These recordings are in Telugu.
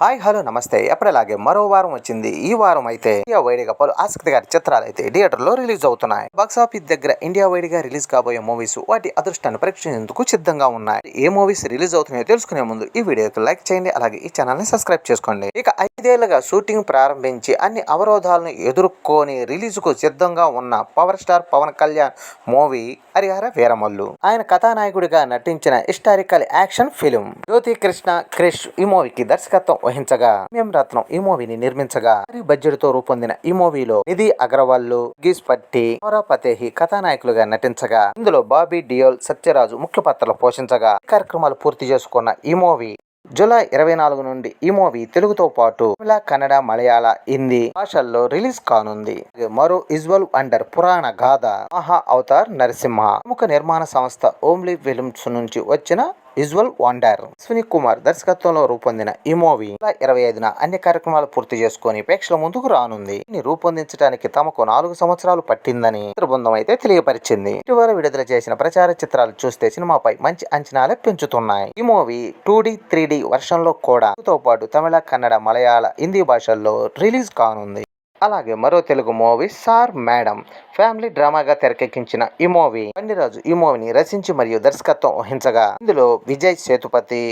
హాయ్ హలో నమస్తే. ఎప్పటిలాగే మరో వారం వచ్చింది. ఈ వారం అయితే ఇండియా వైడిగా పలు ఆసక్తికర చిత్రాలు అయితే థియేటర్లో రిలీజ్ అవుతున్నాయి. బాక్స్ ఆఫీస్ దగ్గర ఇండియా వైడిగా రిలీజ్ కాబోయే మూవీస్ వాటి అదృష్టాన్ని పరీక్షించేందుకు సిద్ధంగా ఉన్నాయి. ఏ మూవీస్ రిలీజ్ అవుతున్నాయో తెలుసుకునే ముందు ఈ వీడియోకి లైక్ చేయండి అలాగే ఈ ఛానల్ని సబ్స్క్రైబ్ చేసుకోండి. ఇక ఐదేళ్ళుగా షూటింగ్ ప్రారంభించి అన్ని అవరోధాలను ఎదుర్కొని రిలీజ్కు సిద్ధంగా ఉన్న power star Pawan Kalyan movie Harihara Veeramallu. ఆయన కథానాయకుడిగా నటించిన historical action film Jyothi Krishna Krish ఈ మూవీకి దర్శకత్వం వహించగా మేం రత్నం ఈ మూవీని నిర్మించగా భారీ బడ్జెట్తో రూపొందిన ఈ మూవీలో నిధి అగర్వాల్ గీస్ పట్టి ఫతేహి కథానాయకులుగా నటించగా ఇందులో బాబీ డియోల్ సత్యరాజు ముఖ్య పాత్రలు పోషించగా కార్యక్రమాలు పూర్తి చేసుకున్న ఈ మూవీ. జూలై ఇరవై నాలుగు నుండి ఈ మూవీ తెలుగుతో పాటు తమిళ కన్నడ మలయాళ హిందీ భాషల్లో రిలీజ్ కానుంది. మరో ఇజ్వల్ అండర్ పురాణ గాథ మహా అవతార్ నరసింహ ప్రముఖ నిర్మాణ సంస్థ ఓమ్లీ ఫిల్మ్స్ నుంచి వచ్చిన విజువల్ వండర్. అశ్విని కుమార్ దర్శకత్వంలో రూపొందిన ఈ మూవీ ఇరవై ఐదున అన్ని కార్యక్రమాలు పూర్తి చేసుకుని ప్రేక్షల ముందుకు రానుంది. దీన్ని రూపొందించడానికి తమకు నాలుగు సంవత్సరాలు పట్టిందని చిత్ర బృందం అయితే తెలియపరిచింది. ఇటీవల విడుదల చేసిన ప్రచార చిత్రాలు చూస్తే సినిమాపై మంచి అంచనాలే పెంచుతున్నాయి. ఈ movie two D three D వర్షన్లో కూడా. తో పాటు తమిళ కన్నడ మలయాళ హిందీ భాషల్లో రిలీజ్ కానుంది. అలాగే మరో Telugu movie sir madam. Family డ్రామాగా తెరకెక్కించిన ఈ మూవీ. పండిరాజు ఈ మూవీని రచించి మరియు దర్శకత్వం వహించగా ఇందులో విజయ్ సేతుపతి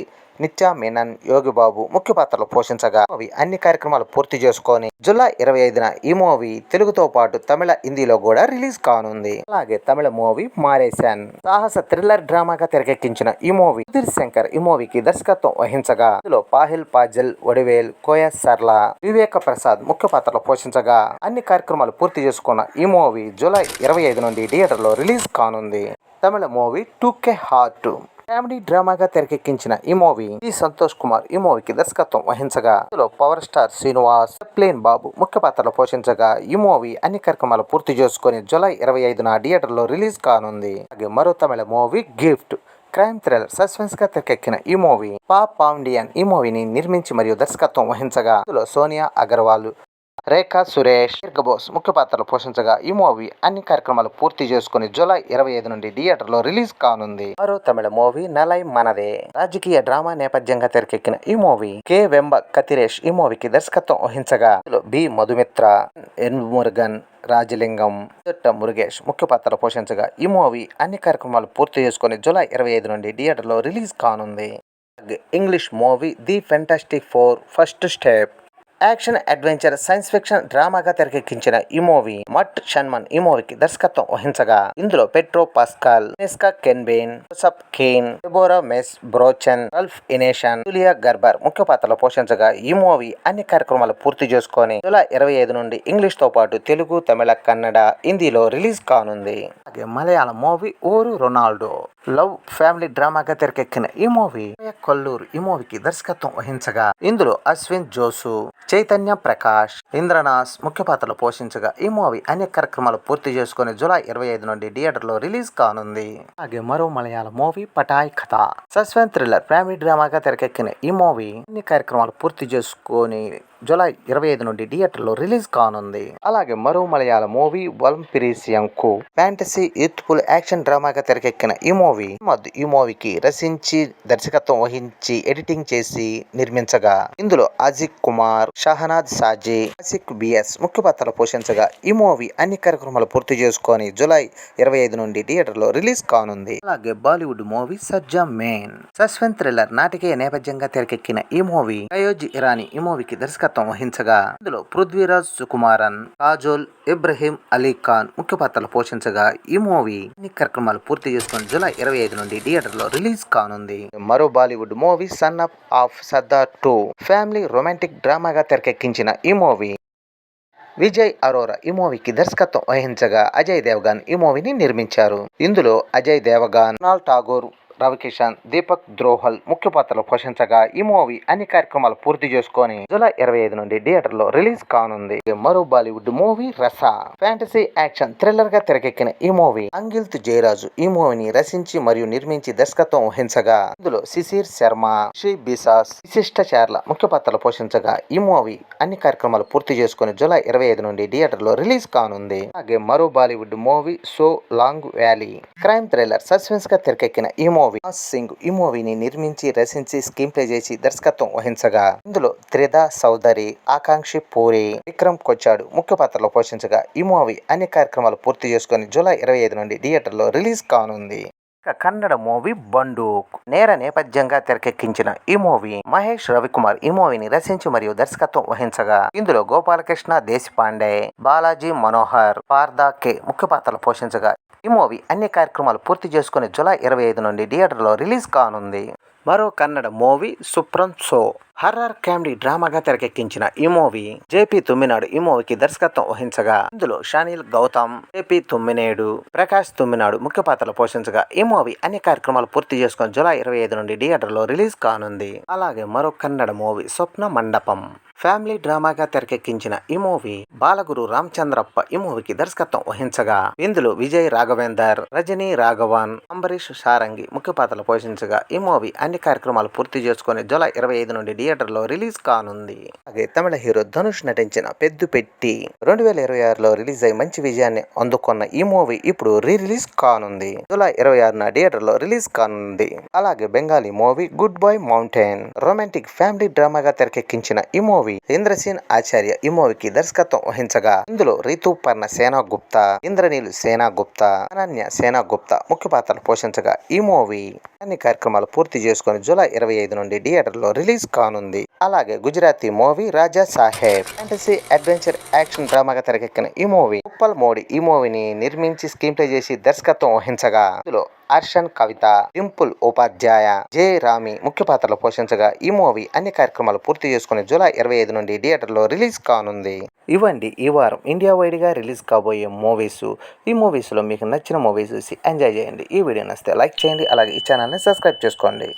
నిత్యా మీనన్ యోగి బాబు ముఖ్య పాత్రలు పోషించగా మూవీ అన్ని కార్యక్రమాలు పూర్తి చేసుకొని జూలై ఇరవై ఐదున ఈ మూవీ తెలుగుతో పాటు తమిళ హిందీలో కూడా రిలీజ్ కానుంది. అలాగే తమిళ మూవీ మారేశాన్. సాహస థ్రిల్లర్ డ్రామాగా తెరకెక్కించిన ఈ మూవీ సుధీర్ శంకర్ ఈ మూవీకి దర్శకత్వం వహించగా ఇందులో పాహిల్ పాజల్ ఒడివేల్ కోయ సర్లా వివేక ప్రసాద్ ముఖ్య పాత్రలు పోషించగా అన్ని కార్యక్రమాలు పూర్తి చేసుకున్న ఈ మూవీ జూలై ఇరవై ఐదు నుండి థియేటర్లో రిలీజ్ కానుంది. Tamil movie two K heart. Comedy డ్రామాగా తెరకెక్కించిన ఈ మూవీ ఈ సంతోష్ కుమార్ ఈ మూవీకి దర్శకత్వం వహించగా ఇందులో పవర్ స్టార్ శ్రీనివాస్ ప్లేన్ బాబు ముఖ్య పాత్రలు పోషించగా ఈ మూవీ అన్ని కార్యక్రమాలు పూర్తి చేసుకుని జూలై ఇరవై ఐదున థియేటర్లో రిలీజ్ కానుంది. అలాగే మరో Tamil movie gift crime thriller సస్పెన్స్గా తెరకెక్కిన ఈ మూవీ పా పాండియన్ ఈ మూవీని నిర్మించి మరియు దర్శకత్వం వహించగా ఇందులో సోనియా అగర్వాల్ రేఖా సురేష్ బోస్ ముఖ్య పాత్రలు పోషించగా ఈ మూవీ అన్ని కార్యక్రమాలు పూర్తి చేసుకుని జూలై ఇరవై ఐదు నుండి థియేటర్లో రిలీజ్ కానుంది. మరో తమిళ మూవీ నలై మనదే. రాజకీయ డ్రామా నేపథ్యంగా తెరకెక్కిన ఈ మూవీ కె. వెంబ కతిరేష్ ఈ మూవీకి దర్శకత్వం వహించగా బి. మధుమిత్ర ఎన్. మురుగన్ రాజలింగం తొట్ట మురుగేష్ ముఖ్య పాత్ర పోషించగా ఈ మూవీ అన్ని కార్యక్రమాలు పూర్తి చేసుకుని జూలై ఇరవై ఐదు నుండి థియేటర్లో రిలీజ్ కానుంది. English movie the fantastic four first step. Action adventure science fiction డ్రామాగా తెరకెక్కించిన ఈ మూవీ మట్ షన్మన్ ఈ మూవీకి దర్శకత్వం వహించగా. ఇందులో పెట్రో పాస్కాల్ నెస్కా కెన్బేన్ Joseph Kane Deborah mess బ్రోచన్ Ralph Ineson Julia Garner ముఖ్య పాత్రలు పోషించగా ఈ మూవీ అన్ని కార్యక్రమాలు పూర్తి చేసుకొని జూలై ఇరవై ఐదు నుండి ఇంగ్లీష్తో పాటు తెలుగు తమిళ కన్నడ హిందీలో రిలీజ్ కానుంది. అలాగే మలయాళం మూవీ ఓరు రొనాల్డో లవ్ ఫ్యామిలీ డ్రామాగా తెరకెక్కిన ఈ మూవీ కొల్లూరు ఈ మూవీకి దర్శకత్వం వహించగా. ఇందులో అశ్విన్ జోసు చైతన్య ప్రకాష్ ఇంద్రనాస్ ముఖ్య పాత్రలు పోషించగా ఈ మూవీ అన్ని కార్యక్రమాలు పూర్తి చేసుకుని జూలై ఇరవై ఐదు నుండి థియేటర్లో రిలీజ్ కానుంది. అలాగే మరో మలయాళ మూవీ పటాయ్ కథ. సస్పెన్స్ థ్రిల్లర్ ఫ్యామిలీ డ్రామాగా తెరకెక్కిన ఈ మూవీ అన్ని కార్యక్రమాలు పూర్తి చేసుకొని జూలై ఇరవై ఐదు నుండి థియేటర్లో రిలీజ్ కానుంది. అలాగే మరో మలయాళ మూవీ వల్ంపిరిసియంకు ఫ్యాంటసీ యూత్ఫుల్ యాక్షన్ డ్రామాగా తెరకెక్కిన ఈ మూవీ మద్ ఈ మూవీకి రచించి దర్శకత్వం వహించి ఎడిటింగ్ చేసి నిర్మించగా ఇందులో అజిక్ కుమార్ షహనాద్ సాజీ ఆసిక్ బిఎస్ ముఖ్య పాత్రలు పోషించగా ఈ మూవీ అన్ని కార్యక్రమాలు పూర్తి చేసుకొని జూలై ఇరవై ఐదు నుండి థియేటర్లో రిలీజ్ కానుంది. అలాగే బాలీవుడ్ మూవీ సజ్జా మెయిన్ సస్పెన్స్ థ్రిల్లర్ నాటకీయ నేపథ్యంగా తెరకెక్కిన ఈ మూవీ అయోజ్ ఇరానీ ఈ మూవీకి దర్శకత్వం వహించగా ఇందులో పృథ్వీరాజ్ సుకుమారన్ కాజోల్ ఇబ్రహీం అలీ ఖాన్ ముఖ్య పాత్రలు పోషించగా ఈ మూవీ అన్ని కార్యక్రమాలు పూర్తి చేసుకుని జూలై ఇరవై ఐదు నుండి థియేటర్లో రిలీజ్ కానుంది. మరో Bollywood movie son up of Sardaar two family romantic డ్రామాగా తెరకెక్కించిన ఈ మూవీ. విజయ్ అరోరా ఈ మూవీకి దర్శకత్వం వహించగా అజయ్ దేవగాన్ ఈ మూవీని నిర్మించారు. ఇందులో అజయ్ దేవగాన్ నాల్ ఠాగూర్ రవికిషన్ దీపక్ ద్రోహల్ ముఖ్య పాత్రలు పోషించగా ఈ మూవీ అన్ని కార్యక్రమాలు పూర్తి చేసుకొని జూలై ఇరవై ఐదు నుండి థియేటర్లో రిలీజ్ కానుంది. మరో బాలీవుడ్ మూవీ రస. ఫ్యాంటసీ యాక్షన్ థ్రిల్లర్గా తెరకెక్కిన ఈ మూవీ అంగిల్త్ జయరాజు ఈ మూవీని రచించి మరియు నిర్మించి దర్శకత్వం వహించగా ఇందులో శిశిర్ శర్మ శ్రీ బిసాస్ విశిష్ట చార్ల ముఖ్య పాత్రలు పోషించగా ఈ మూవీ అన్ని కార్యక్రమాలు పూర్తి చేసుకొని జూలై ఇరవై ఐదు నుండి థియేటర్లో రిలీజ్ కానుంది. అలాగే మరో Bollywood movie so long valley. Crime thriller సస్పెన్స్గా తెరకెక్కిన ఈ మూవీ మూవీ సింగ్ ఈ మూవీని నిర్మించి రచించి స్క్రీన్ ప్లే చేసి దర్శకత్వం వహించగా ఇందులో త్రిద సౌదరి ఆకాంక్షి పూరి విక్రమ్ కొచ్చాడు ముఖ్య పాత్రలో పోషించగా ఈ మూవీ అన్ని కార్యక్రమాలు పూర్తి చేసుకుని జూలై ఇరవై ఐదు నుండి థియేటర్లో రిలీజ్ కానుంది. కన్నడ మూవీ బండూక్. నేర నేపథ్యంగా తెరకెక్కించిన ఈ మూవీ మహేష్ రవికుమార్ ఈ మూవీని రచించి మరియు దర్శకత్వం వహించగా ఇందులో గోపాలకృష్ణ దేశపాండే బాలాజీ మనోహర్ పార్దా కే ముఖ్య పాత్రలు పోషించగా ఈ మూవీ అన్ని కార్యక్రమాలు పూర్తి చేసుకుని జూలై ఇరవై ఐదు నుండి థియేటర్లో రిలీజ్ కానుంది. మరో Kannada movie Su from so horror comedy డ్రామాగా తెరకెక్కించిన ఈ మూవీ జేపీ తుమ్మినాడు ఈ మూవీకి దర్శకత్వం వహించగా ఇందులో షానిల్ గౌతమ్ జేపీ తుమ్మినేడు ప్రకాష్ తుమ్మినాడు ముఖ్య పాత్రలు పోషించగా ఈ మూవీ అన్ని కార్యక్రమాలు పూర్తి చేసుకుని జూలై ఇరవై ఐదు నుండి థియేటర్లో రిలీజ్ కానుంది. అలాగే మరో కన్నడ మూవీ స్వప్న మండపం. ఫ్యామిలీ డ్రామాగా తెరకెక్కించిన ఈ మూవీ బాలగురు రామచంద్రప్ప ఈ మూవీకి దర్శకత్వం వహించగా ఇందులో విజయ్ రాఘవేందర్ రజనీ రాఘవన్ అంబరీష్ సారంగి ముఖ్య పాత్రలు పోషించగా ఈ మూవీ అన్ని కార్యక్రమాలు పూర్తి చేసుకుని జూలై ఇరవై ఐదు నుండి థియేటర్లో రిలీజ్ కానుంది. అలాగే తమిళ హీరో ధనుష్ నటించిన పెద్దు పెట్టి రెండు వేల ఇరవై ఆరులో రిలీజ్ అయి మంచి విజయాన్ని అందుకున్న ఈ మూవీ ఇప్పుడు రీ రిలీజ్ కానుంది. జూలై ఇరవై ఆరున థియేటర్లో రిలీజ్ కానుంది. అలాగే Bengali movie good boy mountain romantic family డ్రామాగా తెరకెక్కించిన ఈ మూవీ మూవీ ఇంద్రసేన్ ఆచార్య ఈ మూవీకి దర్శకత్వం వహించగా ఇందులో రితుపర్ణ సేనా గుప్తా ఇంద్రనీల్ సేనా గుప్తా అనన్య సేనా గుప్తా ముఖ్య పాత్రలు పోషించగా ఈ మూవీ అన్ని కార్యక్రమాలు పూర్తి చేసుకుని జూలై ఇరవై ఐదు నుండి థియేటర్లో రిలీజ్ కానుంది. అలాగే Gujarati movie Raja Saheb. Fantasy adventure action డ్రామాగా తెరకెక్కిన ఈ మూవీ. ఉప్పల్ మోడీ ఈ మూవీని నిర్మించి స్క్రీన్ ప్లే చేసి దర్శకత్వం వహించగా ఇందులో అర్షన్ కవిత డింపుల్ ఉపాధ్యాయ జే రామి ముఖ్య పాత్రలు పోషించగా ఈ మూవీ అన్ని కార్యక్రమాలు పూర్తి చేసుకుని జూలై ఇరవై ఐదు నుండి థియేటర్లో రిలీజ్ కానుంది. ఇవ్వండి ఈ వారం ఇండియా వైడ్గా రిలీజ్ కాబోయే మూవీస్. ఈ మూవీస్లో మీకు నచ్చిన మూవీస్ చూసి ఎంజాయ్ చేయండి. ఈ వీడియో నచ్చితే లైక్ చేయండి అలాగే ఈ ఛానల్ని సబ్స్క్రైబ్ చేసుకోండి.